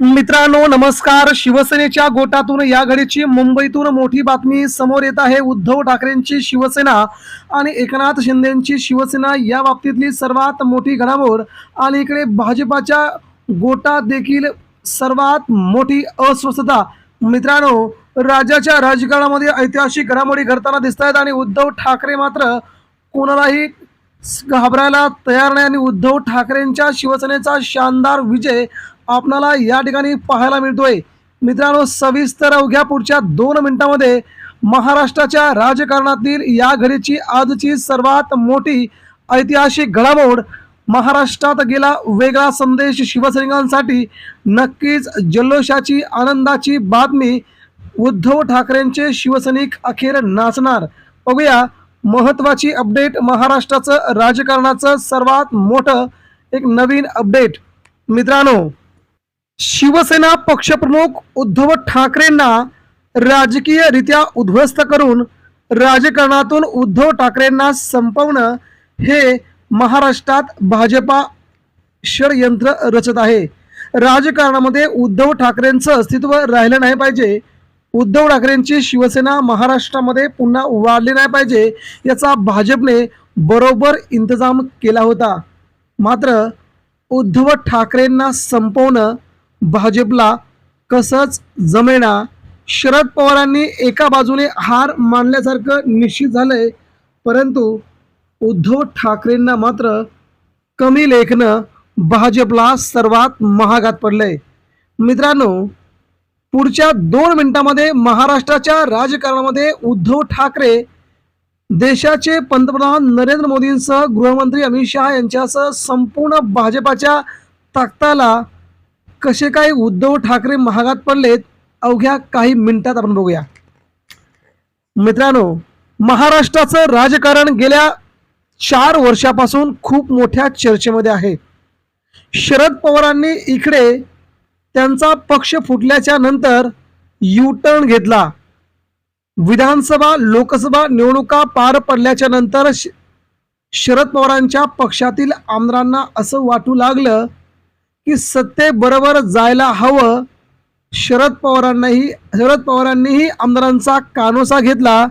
मित्रांनो नमस्कार. शिवसेनेच्या गोटातून या घडीची मुंबईतून मोठी बातमी समोर येत आहे. उद्धव ठाकरेंची शिवसेना आणि एकनाथ शिंदेची शिवसेना या बाबतीतली सर्वात मोठी घडामोड आणि इकडे भाजपाच्या गोटात देखील सर्वात मोठी अस्वस्थता. मित्रांनो राज्याच्या राजकारणामध्ये ऐतिहासिक घडामोडी घडताना दिसत आहेत आणि उद्धव ठाकरे मात्र कोणालाही घाबरायला तयार नाही. आणि उद्धव ठाकरेंच्या शिवसेनेचा शानदार विजय आपणाला या ठिकाणी पाहायला मिळतोय. मित्रांनो सविस्तर अवघ्या पुढच्या दोन मिनिटांमध्ये महाराष्ट्राच्या राजकारणातील या घडीची आजची सर्वात मोठी ऐतिहासिक घडामोड महाराष्ट्रात गेला वेगळा संदेश शिवसैनिकांसाठी नक्कीच जल्लोषाची आनंदाची बातमी उद्धव ठाकरेंचे शिवसैनिक अखेर नाचणार. बघूया महत्वाची अपडेट महाराष्ट्राचं राजकारणाचं सर्वात मोठं एक नवीन अपडेट. मित्रांनो शिवसेना पक्षप्रमुख उद्धव ठाकरेंना राजकीयरित्या उद्ध्वस्त करून राजकारणातून उद्धव ठाकरेंना संपवणं हे महाराष्ट्रात भाजपा षडयंत्र रचत आहे. राजकारणामध्ये उद्धव ठाकरेंचं अस्तित्व राहिलं नाही पाहिजे. उद्धव ठाकरेंची शिवसेना महाराष्ट्रामध्ये पुन्हा वाढली नाही पाहिजे याचा भाजपने बरोबर इंतजाम केला होता. मात्र उद्धव ठाकरेंना संपवणं भाजपला कसंच जमेना. शरद पवारांनी एका बाजूने हार मानल्यासारखं निश्चित झालंय परंतु उद्धव ठाकरेंना मात्र कमी लेखनं भाजपला सर्वात महागात पडलंय. मित्रांनो पुढच्या दोन मिनिटांमध्ये महाराष्ट्राच्या राजकारणामध्ये उद्धव ठाकरे देशाचे पंतप्रधान नरेंद्र मोदींसह गृहमंत्री अमित शहा यांच्यासह संपूर्ण भाजपाच्या ताकदाला कसे काय उद्धव ठाकरे महागात पडलेत अवघ्या काही मिनिटात आपण बघूया. मित्रांनो महाराष्ट्राचं राजकारण गेल्या चार वर्षापासून खूप मोठ्या चर्चेमध्ये आहे. शरद पवारांनी इकडे त्यांचा पक्ष फुटल्याच्या नंतर यू टर्न घेतला. विधानसभा लोकसभा निवडणुका पार पडल्याच्या नंतर श- शरद पवारांच्या पक्षातील आमदारांना असं वाटू लागलं की सत्तेबरोबर जायला हवं. शरद पवारांनाही शरद पवारांनीही आमदारांचा कानोसा घेतला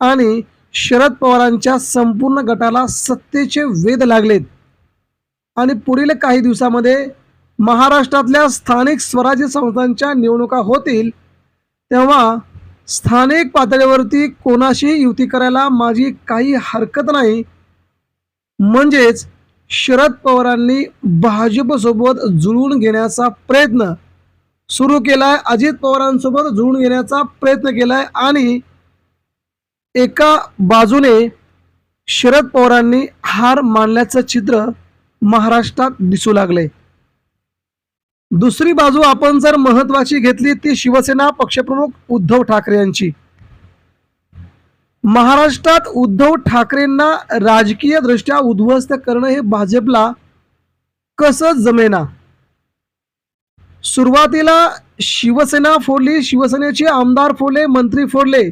आणि शरद पवारांच्या संपूर्ण गटाला सत्तेचे वेध लागलेत. आणि पुढील काही दिवसामध्ये महाराष्ट्रातल्या स्थानिक स्वराज्य संस्थांच्या निवडणुका होतील. तेव्हा स्थानिक पातळीवरती कोणाशी युती करायला माझी काही हरकत नाही. म्हणजेच शरद पवारांनी भाजपसोबत जुळवून घेण्याचा प्रयत्न सुरू केलाय. अजित पवारांसोबत जुळून घेण्याचा प्रयत्न केलाय. आणि एका बाजूने शरद पवारांनी हार मानल्याचं चित्र महाराष्ट्रात दिसू लागले दुसरी बाजू आपण जर महत्वाची घेतली ती शिवसेना पक्षप्रमुख उद्धव ठाकरे यांची. महाराष्ट्रात उद्धव ठाकरेंना राजकीय दृष्ट्या उद्ध्वस्त करणं हे भाजपला कसं जमेना? सुरुवातीला शिवसेना फोडली शिवसेनेचे आमदार फोडले मंत्री फोडले.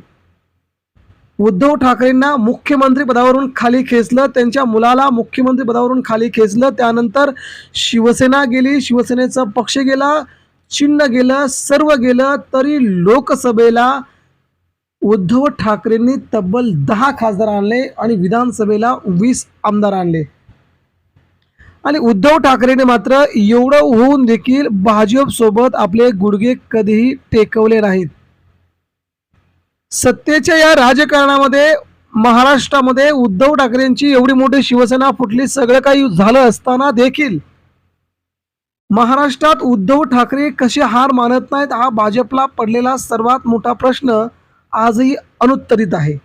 उद्धव ठाकरेंना मुख्यमंत्री पदावरून खाली खेचलं त्यांच्या मुलाला मुख्यमंत्री पदावरून खाली खेचलं. त्यानंतर शिवसेना गेली शिवसेनेचा पक्ष गेला चिन्ह गेलं सर्व गेलं तरी लोकसभेला उद्धव ठाकरेंनी तब्बल दहा खासदार आणले आणि विधानसभेला वीस आमदार आणले. आणि उद्धव ठाकरेने मात्र एवढं होऊन देखील भाजप सोबत आपले गुडघे कधीही टेकवले नाहीत. सत्तेच्या या राजकारणामध्ये महाराष्ट्रामध्ये उद्धव ठाकरेंची एवढी मोठी शिवसेना फुटली सगळं काही झालं असताना देखील महाराष्ट्रात उद्धव ठाकरे कसे हार मानत नाहीत हा भाजपला पडलेला सर्वात मोठा प्रश्न आजही अनुत्तरित आहे.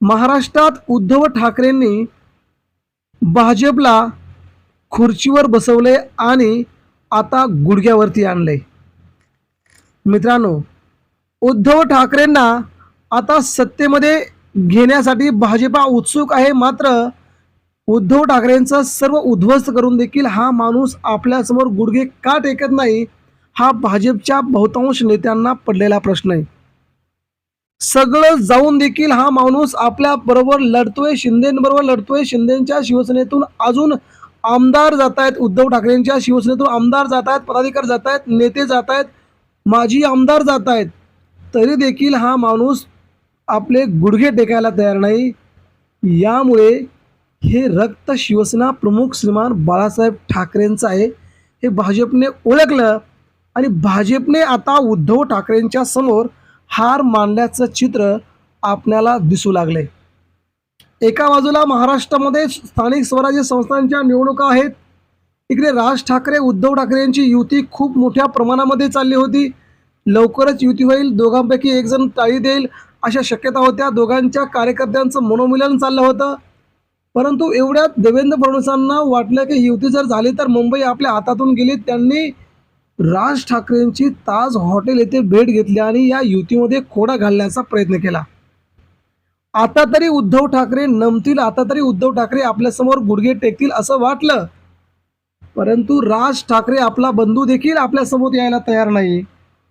महाराष्ट्रात उद्धव ठाकरेंनी भाजपला खुर्चीवर बसवले आणि आता गुडघ्यावरती आणले. मित्रांनो उद्धव ठाकरेंना आता सत्तेमध्ये घेण्यासाठी भाजपा उत्सुक आहे. मात्र उद्धव ठाकरेंचं सर्व उद्ध्वस्त करून देखील हा माणूस आपल्यासमोर गुडघे का टेकत नाही हा भाजपच्या बहुतांश नेत्यांना पडलेला प्रश्न आहे. सगळं जाऊन देखील हा माणूस आपल्या बरोबर लढतोय शिंदेबरोबर लढतोय. शिंदेच्या शिवसेनेतून अजून आमदार जात आहेत उद्धव ठाकरेंच्या शिवसेनेतून आमदार जात आहेत पदाधिकारी जात आहेत नेते जात आहेत माजी आमदार जात आहेत तरी देखील हा माणूस आपले गुडघे टेकायला तयार नाही. यामुळे हे रक्त शिवसेना प्रमुख श्रीमान बाळासाहेब ठाकरेंचं आहे. हे भाजपने ओळखलं आणि भाजपने आता उद्धव ठाकरेंच्या समोर हार मानल्याचं चित्र आपल्याला दिसू लागले एका बाजूला महाराष्ट्रामध्ये स्थानिक स्वराज्य संस्थांच्या निवडणुका आहेत. इकडे राज ठाकरे उद्धव ठाकरे यांची युती खूप मोठ्या प्रमाणामध्ये चालली होती. लवकरच युती होईल दोघांपैकी एक जण टाळी देईल अशा शक्यता होत्या. दोघांच्या कार्यकर्त्यांचं मनोमिलन चाललं होतं. परंतु एवढ्यात देवेंद्र फडणवीसांना वाटलं की युती जर झाली तर मुंबई आपल्या हातातून गेली. त्यांनी राज ठाकरेंची ताज हॉटेल येथे भेट घेतली आणि या युतीमध्ये खोडा घालण्याचा प्रयत्न केला. आता तरी उद्धव ठाकरे नमतील आता तरी उद्धव ठाकरे आपल्यासमोर गुडघे टेकतील असं वाटलं. परंतु राज ठाकरे आपला बंधू देखील आपल्यासमोर यायला तयार नाही.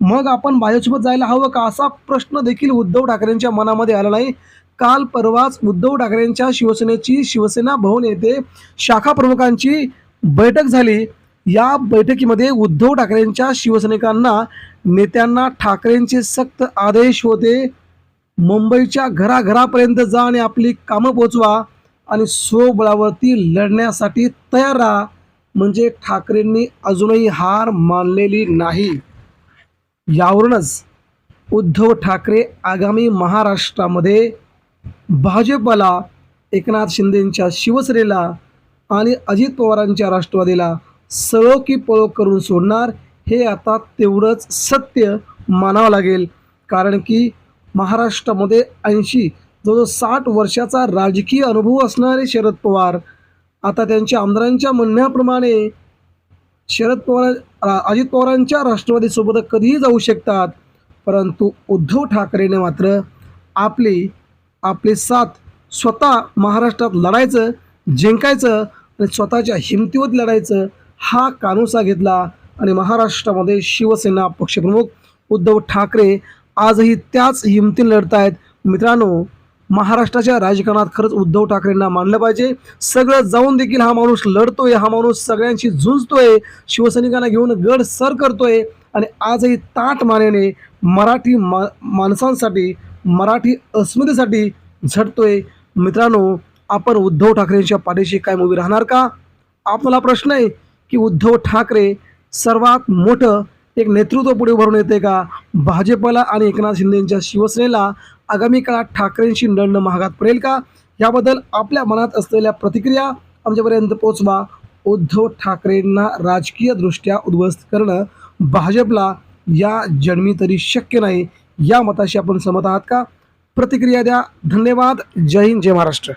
मग आपण भाजपसोबत जायला हवं का असा प्रश्न देखील उद्धव ठाकरेंच्या मनामध्ये आला नाही. काल परवाच उद्धव ठाकरेंच्या शिवसेनेची शिवसेना भवन येथे शाखा प्रमुखांची बैठक झाली. या बैठकीमध्ये उद्धव ठाकरेंच्या शिवसैनिकांना नेत्यांना ठाकरेंचे सक्त आदेश होते. मुंबईच्या घराघरापर्यंत जा आणि आपली कामं पोचवा आणि स्वबळावरती लढण्यासाठी तयार राहा. म्हणजे ठाकरेंनी अजूनही हार मानलेली नाही. यावरूनच उद्धव ठाकरे आगामी महाराष्ट्रामध्ये भाजपला एकनाथ शिंदेंच्या शिवसेनेला आणि अजित पवारांच्या राष्ट्रवादीला सळो की पळो करून सोडणार हे आता तेवढंच सत्य मानावं लागेल. कारण की महाराष्ट्रामध्ये ऐंशी जवळजवळ साठ वर्षाचा राजकीय अनुभव असणारे शरद पवार आता त्यांच्या आमदारांच्या म्हणण्याप्रमाणे शरद पवार रा- अजित पवारांच्या राष्ट्रवादीसोबत कधीही जाऊ शकतात परंतु उद्धव ठाकरेने मात्र आपली आपले साथ स्वतः महाराष्ट्रात लढायचं जिंकायचं आणि स्वतःच्या हिमतीवर लढायचं हा कानोसा घेतला आणि महाराष्ट्रामध्ये शिवसेना पक्षप्रमुख उद्धव ठाकरे आजही त्याच हिमतीने लढत आहेत. मित्रांनो महाराष्ट्राच्या राजकारणात खरंच उद्धव ठाकरेंना मानलं पाहिजे. सगळं जाऊन देखील हा माणूस लढतोय हा माणूस सगळ्यांशी झुंजतोय शिवसैनिकांना घेऊन गड सर करतोय आणि आजही ताट मानेने मराठी मा माणसांसाठी मराठी अस्मितेसाठी झटतोय मित्रांनो आपण उद्धव ठाकरेंच्या पाठीशी काय उभी राहणार का? आपला प्रश्न आहे की उद्धव ठाकरे सर्वात मोठं एक नेतृत्व पुढे उभारून येते का? भाजपला आणि एकनाथ शिंदेंच्या शिवसेनेला आगामी काळात ठाकरेंशी लढणं महागात पडेल का? याबद्दल आपल्या मनात असलेल्या प्रतिक्रिया आमच्यापर्यंत पोचवा उद्धव ठाकरेंना राजकीयदृष्ट्या उद्ध्वस्त करणं भाजपला या जन्मी तरी शक्य नाही या मताशी आपण सहमत आहात का? प्रतिक्रिया द्या. धन्यवाद. जय हिंद जय महाराष्ट्र.